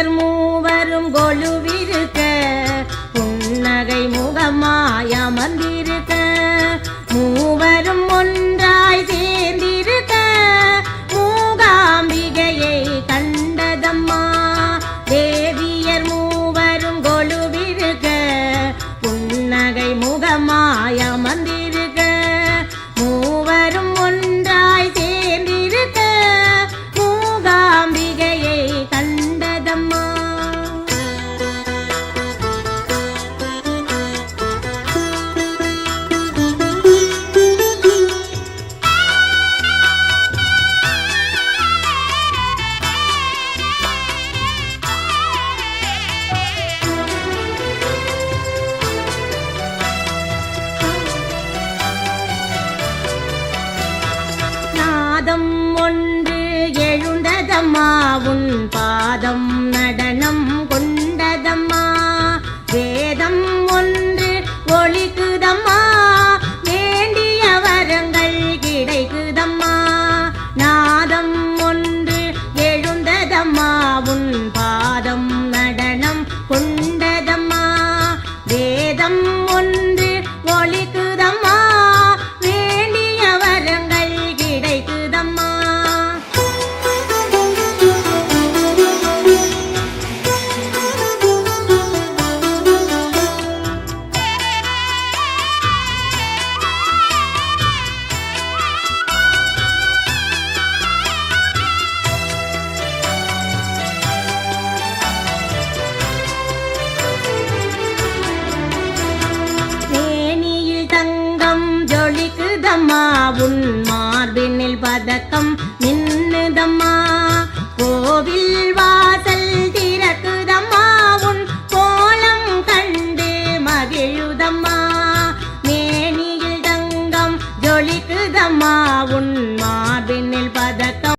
புண்ணியர் மூவரும் கொலுவிருக்க புன்னகை முகமாய் அமர்ந்திருக்க மூவரும் ஒன்றாய் சேர்ந்திருக்க மூகாம்பிகையை கண்டதம்மா தேவியர் மூவரும் கொலுவிருக்க புன்னகை முகமாய் பாதம் ஒன்று எழுந்ததம்மா உன் பாதம் மின்னுதம்மா உன் மார்பினில் பதக்கம் மின்னுதம்மா கோவில்